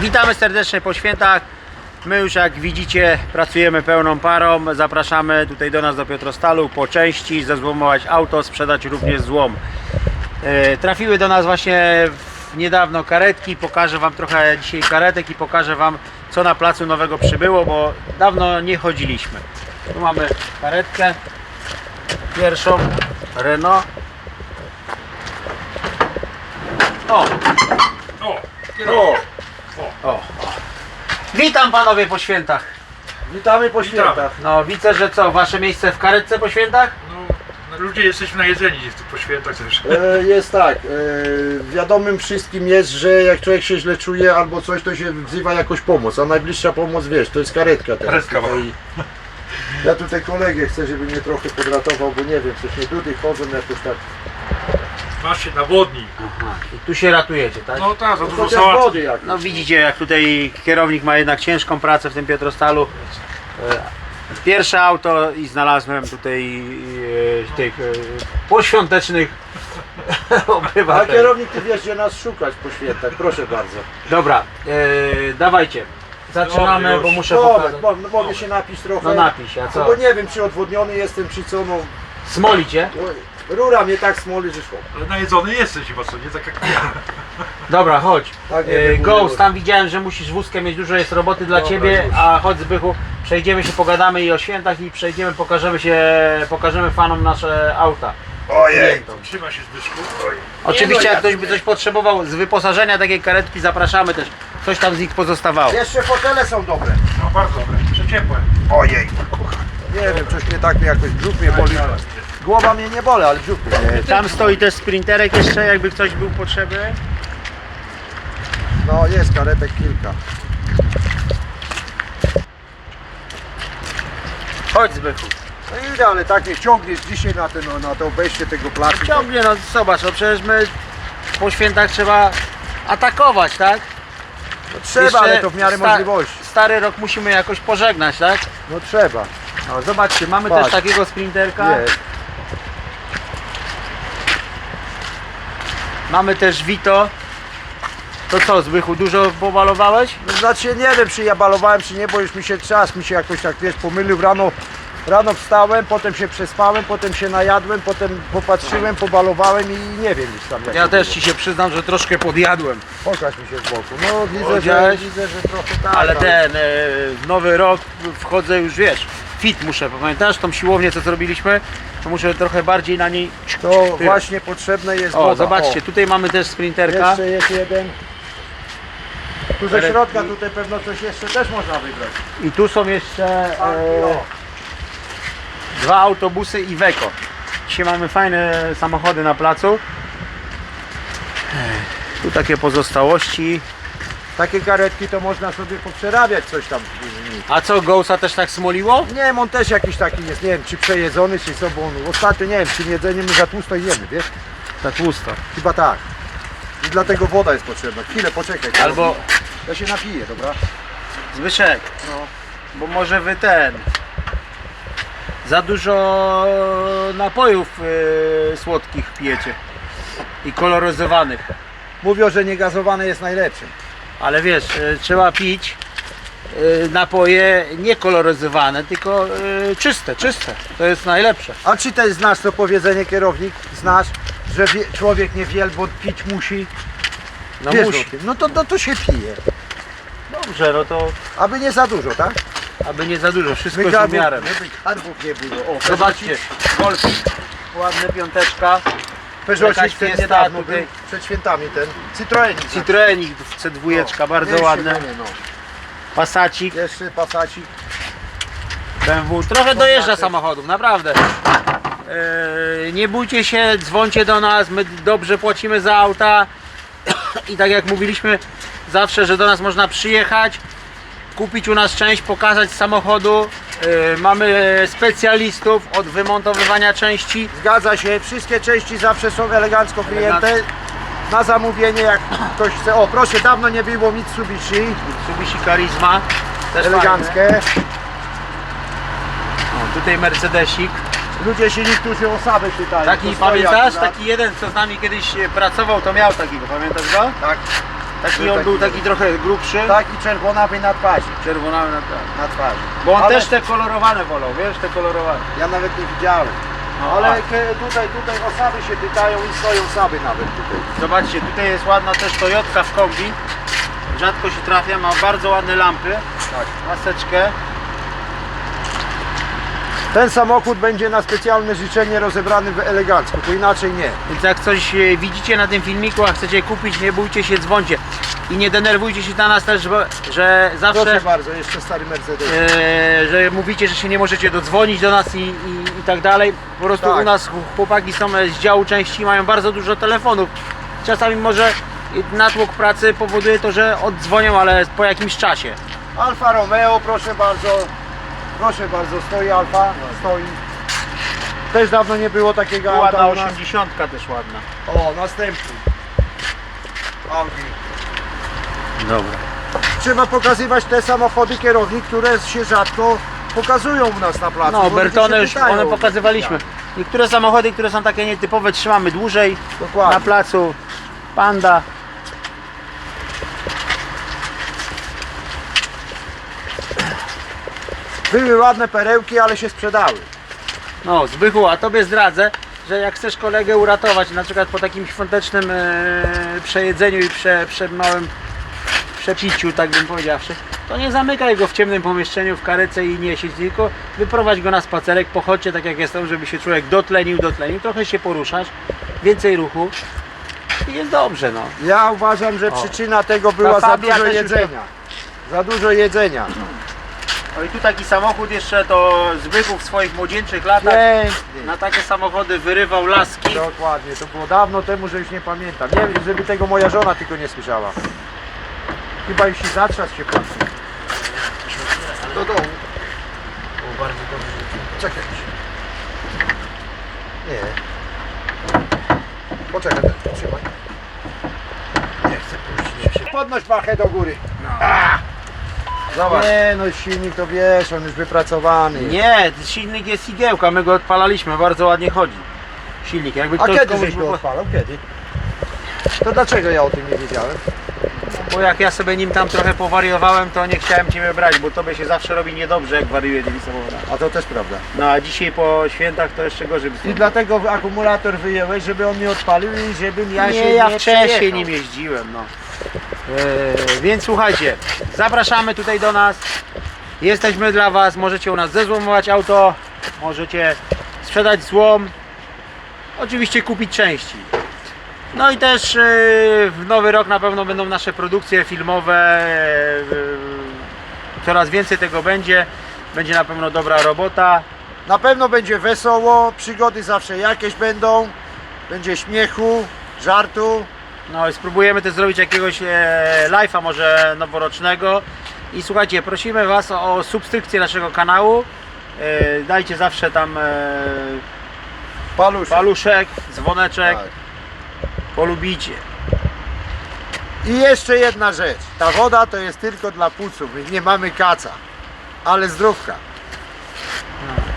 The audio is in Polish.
Witamy serdecznie po świętach. My już jak widzicie pracujemy pełną parą. Zapraszamy tutaj do nas do Piotrostalu po części, zezłomować auto, sprzedać również złom. E, Trafiły do nas właśnie niedawno karetki. Pokażę Wam trochę dzisiaj karetek i pokażę Wam co na placu nowego przybyło, bo dawno nie chodziliśmy. Tu mamy karetkę pierwszą Renault. O, O, O, o, o. Witam panowie po świętach. witamy po świętach. No widzę, że co, wasze miejsce w karetce po świętach? no, no ludzie jesteśmy najedzeni tu po świętach też. E, jest tak, e, wiadomym wszystkim jest, że jak człowiek się źle czuje albo coś, to się wzywa jakoś pomoc, a najbliższa pomoc, wiesz, to jest karetka teraz. Karetka, Tutaj, ja tutaj kolegę chcę, żeby mnie trochę podratował, bo nie wiem, coś nie dudy chodzą jakoś tak. Masz się nawodni. Aha, i tu się ratujecie, tak? No tak, za No, dużo chociaż sałaty. wody jak. No widzicie, jak tutaj kierownik ma jednak ciężką pracę w tym Piotrostalu. E, Pierwsze auto i znalazłem tutaj e, tych e, poświątecznych A obywateli. kierownik, ty wiesz, gdzie nas szukać po świętach, proszę bardzo. Dobra, e, dawajcie. Zaczynamy, Dobra, już. bo muszę Dobra, pokazać. mo- mogę się napić trochę. No napisz, a No co? bo nie wiem, czy odwodniony jestem, czy co, no. Smolicie? Oj, Rura mnie tak smoli, że szło. Ale najedzony jesteś chyba co, nie tak jak ja. Dobra, chodź. Tak, nie E, Ghost, tam widziałem, że musisz wózkiem mieć dużo jest roboty dla Dobra, ciebie, już. a chodź Zbychu, przejdziemy się, pogadamy i o świętach i przejdziemy, pokażemy się, pokażemy fanom nasze auta. Ojej! Trzyma się Zbyszku. Oj. Oczywiście no, jak ktoś by coś potrzebował z wyposażenia takiej karetki, zapraszamy też. Coś tam z nich pozostawało. Jeszcze fotele są dobre. No bardzo dobre, przeciepłe. Ojej! Nie wiem, coś mnie tak jakoś brzuch mnie boli. Głowa mnie nie boli, ale brzuch mnie. E, Tam stoi też sprinterek jeszcze, jakby ktoś był potrzebny. No jest karetek kilka. Chodź Zbychu. No idę, ale tak mnie ciągniesz dzisiaj na, ten, na to wejście tego placu. Ciągnie, no zobacz, no przecież my po świętach trzeba atakować, tak? No, trzeba, Jeszcze ale to w miarę sta- możliwości. Stary rok musimy jakoś pożegnać, tak? No trzeba. No, zobaczcie, mamy Patrz. też takiego sprinterka. Jest. Mamy też Vito. To co, Zbychu, dużo pomalowałeś? No, znaczy nie wiem, czy ja balowałem, czy nie, bo już mi się czas mi się jakoś tak wiesz, pomylił rano. Rano wstałem, potem się przespałem, potem się najadłem, potem popatrzyłem, pobalowałem i nie wiem już tam jak Ja to też było. ci się przyznam, że troszkę podjadłem. Pokaż mi się z boku. No widzę, że, widzę, że trochę tak. Ale ten, e, w nowy rok wchodzę już, wiesz, fit muszę. Pamiętasz tą siłownię, co zrobiliśmy? To muszę trochę bardziej na niej... To właśnie potrzebne jest O, woda. zobaczcie, tutaj mamy też sprinterka. jeszcze jest jeden. Tu ze Ale- środka tutaj pewno coś jeszcze też można wybrać. I tu są jeszcze Tak, e, o. dwa autobusy i Weko. Dzisiaj mamy fajne samochody na placu. Tu takie pozostałości. Takie karetki to można sobie poprzerabiać coś tam z nich. A co, Gousa też tak smoliło? Nie wiem, on też jakiś taki jest, nie wiem, czy przejedzony, czy co, bo on ostatnio, nie wiem, czy jedzeniem my za tłusto jemy, wiesz? Tak tłusto. Chyba tak. I dlatego woda jest potrzebna. Chwilę, poczekaj. Albo Ja się napiję, dobra? Zbyszek, no, bo może wy ten. Za dużo napojów y, słodkich pijecie i koloryzowanych. Mówią, że niegazowane jest najlepsze. Ale wiesz, y, trzeba pić y, napoje nie koloryzowane, tylko y, czyste, czyste. To jest najlepsze. A czy też znasz to powiedzenie, kierownik? Znasz, że wie, człowiek nie wielbo pić musi? No Wiesz musi. No to, no to się pije. Dobrze, no to Aby nie za dużo, tak? aby nie za dużo, wszystko z umiarem. Garbów nie było. O, Zobaczcie, golf, ładna piąteczka, Peugeot jakaś ten Fiesta niedawno tutaj. był, przed świętami ten. Citroenik. Citroenik C2, bardzo Jeszcze ładne, fajnie, No. Passacik, Jeszcze pasacik. BMW, trochę dojeżdża samochodów, naprawdę. Eee, nie bójcie się, dzwońcie do nas, my dobrze płacimy za auta i tak jak mówiliśmy zawsze, że do nas można przyjechać, kupić u nas część, pokazać z samochodu. Eee, mamy specjalistów od wymontowywania części. Zgadza się, wszystkie części zawsze są elegancko wyjęte. Na zamówienie, jak ktoś chce. O, proszę, dawno nie było Mitsubishi. Mitsubishi Charisma, też. Eleganckie. O, tutaj Mercedesik. Ludzie się niektórzy o Sabę pytają. Taki pamiętasz? Taki jeden, co z nami kiedyś pracował, to miał takiego, pamiętasz go? Tak. Taki Był on był taki- taki trochę grubszy, Taki czerwonawy na twarzy. czerwonawy na tak. Na twarzy. Bo on Ale też te kolorowane wolał, wiesz, te kolorowane. Ja nawet nie widziałem. No, Ale tutaj, tutaj osoby się pytają i stoją saby nawet tutaj. Zobaczcie, tutaj jest ładna też Toyotka w kombi. Rzadko się trafia, ma bardzo ładne lampy. Tak. Maseczkę. Ten samochód będzie na specjalne życzenie rozebrany w elegancko, bo inaczej nie. Więc jak coś e, widzicie na tym filmiku, a chcecie kupić, nie bójcie się, dzwońcie. I nie denerwujcie się na nas też, bo- że zawsze, Proszę bardzo, jeszcze stary Mercedes. e, że mówicie, że się nie możecie dodzwonić do nas i, i, i tak dalej. Po prostu Tak. u nas chłopaki są z działu części, mają bardzo dużo telefonów. Czasami może natłok pracy powoduje to, że oddzwonią, ale po jakimś czasie. Alfa Romeo, proszę bardzo. Proszę bardzo, stoi Alfa, stoi. Też dawno nie było takiego Ładna auta u nas. 80 też ładna. O, następny. Audi. Dobra. Trzeba pokazywać te samochody kierowni, które się rzadko pokazują u nas na placu. No, ludzie Bertone się już pytają one pokazywaliśmy. Niektóre samochody, które są takie nietypowe, trzymamy dłużej Dokładnie. na placu. Panda. Były ładne perełki, ale się sprzedały. No, Zbychu, a tobie zdradzę, że jak chcesz kolegę uratować, na przykład po takim świątecznym e, przejedzeniu i prze, przed małym przepiciu, tak bym powiedziawszy, to nie zamykaj go w ciemnym pomieszczeniu, w karyce i nie siedź, tylko wyprowadź go na spacerek, pochodźcie tak jak jestem, żeby się człowiek dotlenił, dotlenił, trochę się poruszasz, więcej ruchu i jest dobrze, no. Ja uważam, że O. przyczyna tego była za Fabia dużo też już jedzenia. Za dużo jedzenia. No i tu taki samochód jeszcze to Zbychu w swoich młodzieńczych latach Pięknie. na takie samochody wyrywał laski. Dokładnie, to było dawno temu, że już nie pamiętam. Nie wiem, żeby tego moja żona tylko nie słyszała. Chyba już i zatrzas się patrzy. Do domu. O, bardzo dobrze. Czekaj. Nie. Poczekaj, ten, trzymaj. Nie chcę puścić. Podnoś pachę do góry. Zobacz. Nie no, silnik to wiesz, on już wypracowany. Nie, silnik jest igiełka, my go odpalaliśmy, bardzo ładnie chodzi. Silnik, jakby A ktoś kiedy komuś żeś go było- odpalał? Kiedy? To dlaczego ja o tym nie wiedziałem? Bo jak ja sobie nim tam trochę powariowałem, to nie chciałem Ciebie brać, bo Tobie się zawsze robi niedobrze, jak wariuje samochodami. A to też prawda. No a dzisiaj po świętach to jeszcze gorzej I dlatego akumulator wyjąłeś, żeby on nie odpalił i żebym ja się nie, nie ja wcześniej przejechał. nim jeździłem, no. Eee, więc słuchajcie, zapraszamy tutaj do nas. Jesteśmy dla Was, możecie u nas zezłomować auto, możecie sprzedać złom, oczywiście kupić części. No i też e, w nowy rok na pewno będą nasze produkcje filmowe, e, coraz więcej tego będzie, będzie na pewno dobra robota. Na pewno będzie wesoło, przygody zawsze jakieś będą, będzie śmiechu, żartu. No i spróbujemy też zrobić jakiegoś e, live'a może noworocznego. I słuchajcie, prosimy Was o, o subskrypcję naszego kanału. E, dajcie zawsze tam e, Palusz. paluszek, dzwoneczek, Tak. polubicie. I jeszcze jedna rzecz. Ta woda to jest tylko dla płuców, my nie mamy kaca, ale zdrówka.